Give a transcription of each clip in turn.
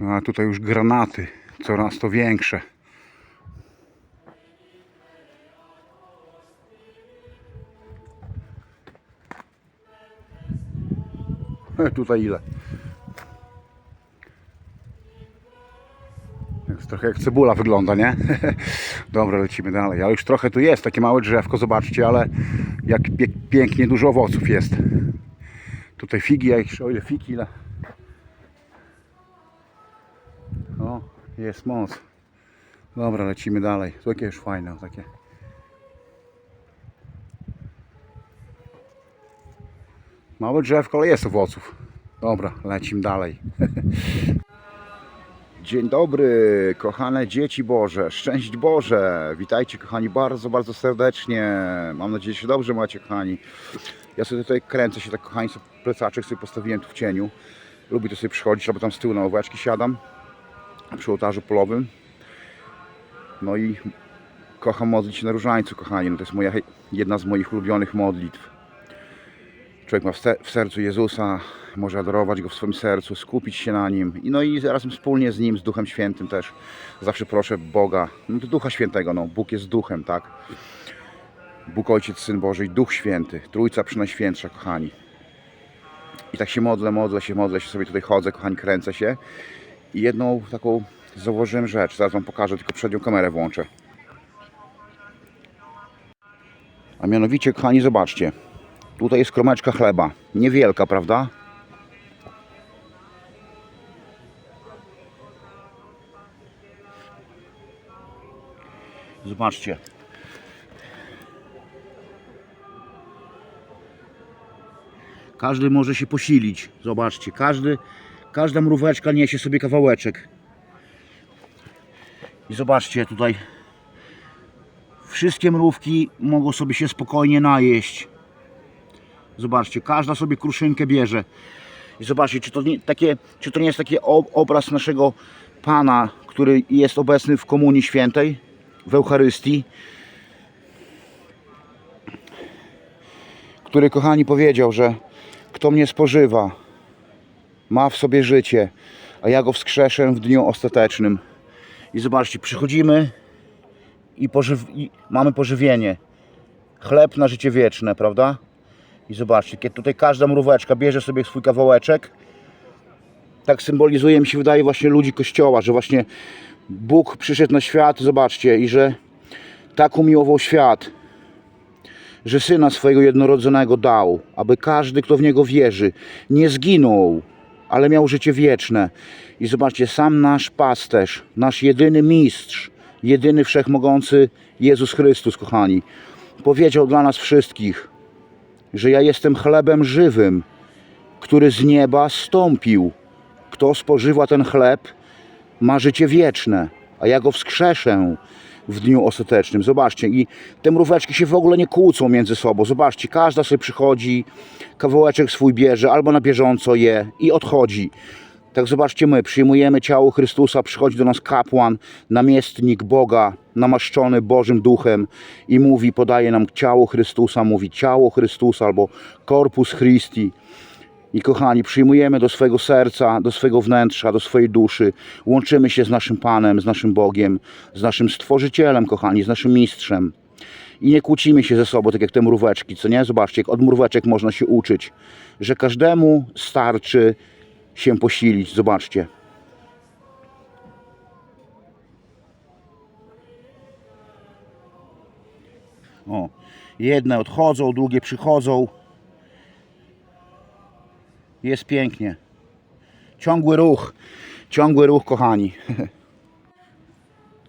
No, a tutaj już granaty, coraz to większe. E, Tutaj ile? Jest trochę jak cebula wygląda, nie? Dobra, lecimy dalej. Ale już trochę tu jest, takie małe drzewko, zobaczcie, ale jak pięknie dużo owoców jest. Tutaj figi, a jeszcze o ile figi, ile. O, jest moc. Dobra, lecimy dalej. Takie już fajne, takie. Małe drzewko, ale jest owoców. Dobra, lecimy dalej. Dzień dobry, kochane dzieci Boże, szczęść Boże. Witajcie, kochani, bardzo, bardzo serdecznie. Mam nadzieję, że się dobrze macie, kochani. Ja sobie tutaj kręcę się tak, kochani, plecaczek sobie postawiłem tu w cieniu. Lubię tu sobie przychodzić, albo tam z tyłu na łóweczki siadam przy ołtarzu polowym. No i kocham modlić się na różańcu, kochani. No to jest moja, jedna z moich ulubionych modlitw. Człowiek ma w, se- w sercu Jezusa, może adorować Go w swoim sercu, skupić się na Nim. I no i razem wspólnie z Nim, z Duchem Świętym też. Zawsze proszę Boga, no to Ducha Świętego, no Bóg jest Duchem, tak? Bóg Ojciec, Syn Boży i Duch Święty. Trójca Przynajświętsza, kochani. I tak się modlę, modlę się, modlę się, sobie tutaj chodzę, kochani, kręcę się. I jedną taką zauważyłem rzecz, zaraz Wam pokażę, tylko przednią kamerę włączę. A mianowicie, kochani, zobaczcie. Tutaj jest kromeczka chleba. Niewielka, prawda? Zobaczcie. Każdy może się posilić. Zobaczcie, każdy, każda mróweczka niesie sobie kawałeczek. I zobaczcie tutaj. Wszystkie mrówki mogą sobie się spokojnie najeść. Zobaczcie, każda sobie kruszynkę bierze. I zobaczcie, czy to nie, takie, czy to nie jest taki ob- obraz naszego Pana, który jest obecny w Komunii Świętej, w Eucharystii, który, kochani, powiedział, że kto mnie spożywa, ma w sobie życie, a ja go wskrzeszę w dniu ostatecznym. I zobaczcie, przychodzimy i, pożyw- i mamy pożywienie. Chleb na życie wieczne, prawda? I zobaczcie, kiedy tutaj każda mróweczka bierze sobie swój kawałeczek, tak symbolizuje mi się wydaje właśnie ludzi Kościoła, że właśnie Bóg przyszedł na świat, zobaczcie, i że tak umiłował świat, że Syna swojego jednorodzonego dał, aby każdy, kto w Niego wierzy, nie zginął, ale miał życie wieczne. I zobaczcie, sam nasz pasterz, nasz jedyny mistrz, jedyny wszechmogący Jezus Chrystus, kochani, powiedział dla nas wszystkich, że ja jestem chlebem żywym, który z nieba stąpił. Kto spożywa ten chleb, ma życie wieczne, a ja go wskrzeszę w dniu ostatecznym. Zobaczcie, i te mróweczki się w ogóle nie kłócą między sobą. Zobaczcie, każda sobie przychodzi, kawałeczek swój bierze, albo na bieżąco je i odchodzi. Tak zobaczcie my, przyjmujemy ciało Chrystusa, przychodzi do nas kapłan, namiestnik Boga, namaszczony Bożym Duchem i mówi, podaje nam ciało Chrystusa, mówi ciało Chrystusa albo Corpus Christi. I kochani, przyjmujemy do swojego serca, do swojego wnętrza, do swojej duszy, łączymy się z naszym Panem, z naszym Bogiem, z naszym Stworzycielem, kochani, z naszym Mistrzem. I nie kłócimy się ze sobą, tak jak te mróweczki, co nie? Zobaczcie, jak od mróweczek można się uczyć, że każdemu starczy się posilić. Zobaczcie. O, jedne odchodzą, drugie przychodzą. Jest pięknie. Ciągły ruch. Ciągły ruch, kochani.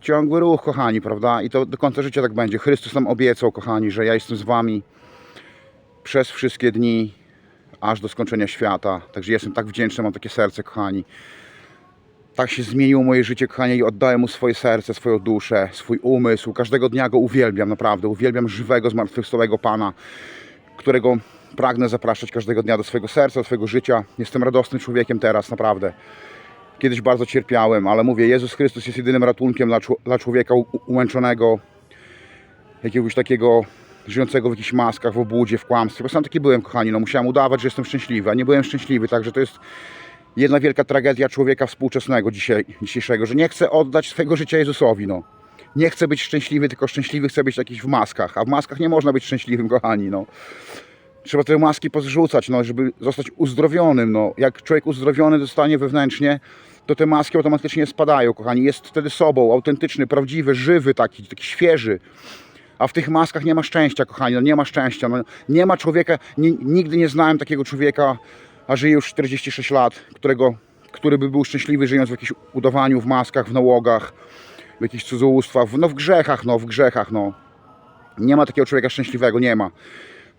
Ciągły ruch, kochani, prawda? I to do końca życia tak będzie. Chrystus nam obiecał, kochani, że ja jestem z wami przez wszystkie dni, aż do skończenia świata. Także jestem tak wdzięczny, mam takie serce, kochani. Tak się zmieniło moje życie, kochani, i oddałem mu swoje serce, swoją duszę, swój umysł. Każdego dnia go uwielbiam, naprawdę. Uwielbiam żywego, zmartwychwstałego Pana, którego pragnę zapraszać każdego dnia do swojego serca, do swojego życia. Jestem radosnym człowiekiem teraz, naprawdę. Kiedyś bardzo cierpiałem, ale mówię, Jezus Chrystus jest jedynym ratunkiem dla, czł- dla człowieka umęczonego, jakiegoś takiego żyjącego w jakichś maskach, w obłudzie, w kłamstwie. Bo sam taki byłem, kochani, no musiałem udawać, że jestem szczęśliwy, a nie byłem szczęśliwy, także to jest jedna wielka tragedia człowieka współczesnego dzisiaj, dzisiejszego, że nie chce oddać swojego życia Jezusowi, no. Nie chce być szczęśliwy, tylko szczęśliwy chce być jakiś w maskach, a w maskach nie można być szczęśliwym, kochani, no. Trzeba te maski pozrzucać, no, żeby zostać uzdrowionym, no. Jak człowiek uzdrowiony zostanie wewnętrznie, to te maski automatycznie spadają, kochani. Jest wtedy sobą, autentyczny, prawdziwy, żywy taki, taki świeży. A w tych maskach nie ma szczęścia, kochani, no nie ma szczęścia. No, nie ma człowieka, ni- nigdy nie znałem takiego człowieka, a żyje już 46 lat, którego, który by był szczęśliwy żyjąc w jakimś udawaniu, w maskach, w nałogach, w jakichś cudzołóstwach, w- no w grzechach, no w grzechach, no. Nie ma takiego człowieka szczęśliwego, nie ma.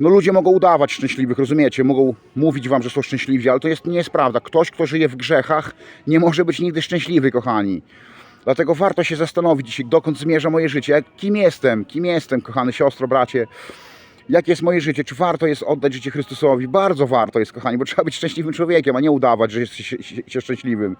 No ludzie mogą udawać szczęśliwych, rozumiecie? Mogą mówić wam, że są szczęśliwi, ale to jest, nie jest prawda. Ktoś, kto żyje w grzechach, nie może być nigdy szczęśliwy, kochani. Dlatego warto się zastanowić dzisiaj, dokąd zmierza moje życie, kim jestem, kim jestem, kochane siostro, bracie. Jakie jest moje życie? Czy warto jest oddać życie Chrystusowi? Bardzo warto jest, kochani, bo trzeba być szczęśliwym człowiekiem, a nie udawać, że jest się, się, się szczęśliwym.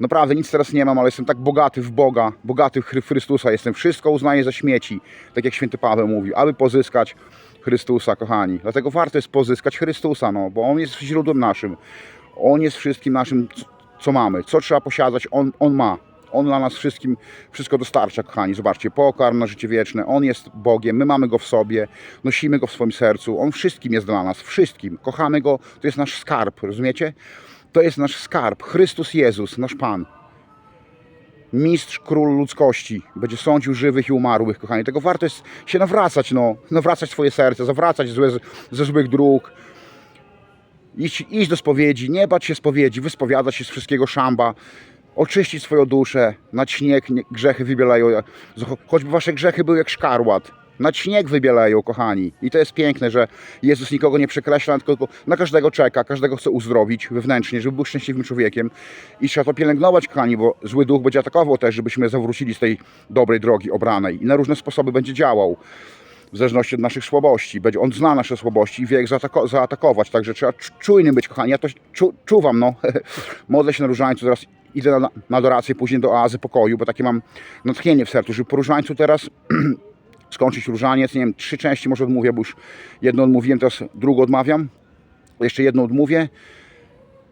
Naprawdę nic teraz nie mam, ale jestem tak bogaty w Boga, bogaty w Chrystusa. Jestem wszystko uznaję za śmieci, tak jak święty Paweł mówił, aby pozyskać Chrystusa, kochani. Dlatego warto jest pozyskać Chrystusa, no, bo On jest źródłem naszym. On jest wszystkim naszym, co mamy. Co trzeba posiadać, On, on ma. On dla nas wszystkim wszystko dostarcza, kochani. Zobaczcie, pokarm na życie wieczne. On jest Bogiem, my mamy Go w sobie, nosimy Go w swoim sercu. On wszystkim jest dla nas, wszystkim. Kochamy Go, to jest nasz skarb, rozumiecie? To jest nasz skarb. Chrystus Jezus, nasz Pan. Mistrz, król ludzkości. Będzie sądził żywych i umarłych, kochani. Tego warto jest się nawracać, no. Nawracać swoje serce, zawracać złe, ze złych dróg. Iść, iść do spowiedzi, nie bać się spowiedzi, wyspowiadać się z wszystkiego szamba, oczyścić swoją duszę, na śnieg nie- grzechy wybielają, choćby wasze grzechy były jak szkarłat. Na śnieg wybielają, kochani. I to jest piękne, że Jezus nikogo nie przekreśla, tylko na każdego czeka, każdego chce uzdrowić wewnętrznie, żeby był szczęśliwym człowiekiem. I trzeba to pielęgnować, kochani, bo zły duch będzie atakował też, żebyśmy zawrócili z tej dobrej drogi obranej. I na różne sposoby będzie działał w zależności od naszych słabości. Będzie, on zna nasze słabości i wie, jak zaatako- zaatakować. Także trzeba czu- czujnym być, kochani. Ja to czu, czuwam, no. Modlę się na różańcu, teraz idę na, na później do oazy pokoju, bo takie mam natchnienie w sercu, żeby po różańcu teraz skończyć różaniec. Nie wiem, trzy części może odmówię, bo już jedno odmówiłem, teraz drugą odmawiam. Jeszcze jedną odmówię.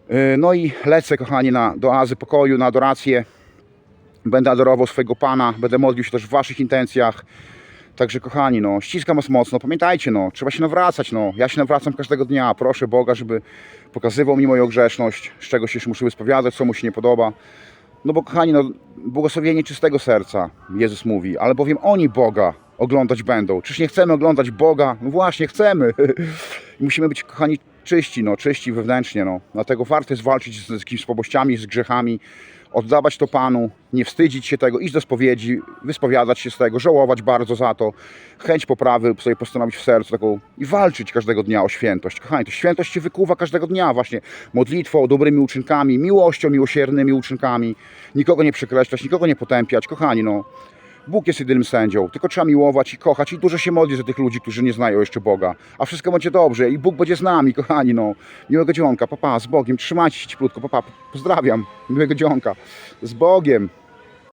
Yy, No i lecę, kochani, na, do oazy pokoju, na adorację. Będę adorował swojego Pana, będę modlił się też w Waszych intencjach. Także kochani, no, ściskam was mocno. Pamiętajcie, no, trzeba się nawracać, no. Ja się nawracam każdego dnia. Proszę Boga, żeby pokazywał mi moją grzeszność, z czego się jeszcze muszę wyspowiadać, co mu się nie podoba. No bo kochani, no, błogosławienie czystego serca, Jezus mówi, ale bowiem oni Boga oglądać będą. Czyż nie chcemy oglądać Boga? No właśnie, chcemy. Musimy być, kochani, czyści, no, czyści wewnętrznie, no. Dlatego warto jest walczyć z, z jakimiś słabościami, z grzechami, oddawać to Panu, nie wstydzić się tego, iść do spowiedzi, wyspowiadać się z tego, żałować bardzo za to, chęć poprawy sobie postanowić w sercu taką i walczyć każdego dnia o świętość. Kochani, to świętość się wykuwa każdego dnia właśnie modlitwą, dobrymi uczynkami, miłością, miłosiernymi uczynkami, nikogo nie przekreślać, nikogo nie potępiać. Kochani, no, Bóg jest jedynym sędzią, tylko trzeba miłować i kochać. I dużo się modlić za tych ludzi, którzy nie znają jeszcze Boga. A wszystko będzie dobrze. I Bóg będzie z nami, kochani, no. Miłego dzionka, papa, z Bogiem, trzymajcie się cieplutko, papa, pozdrawiam, miłego dzionka, z Bogiem.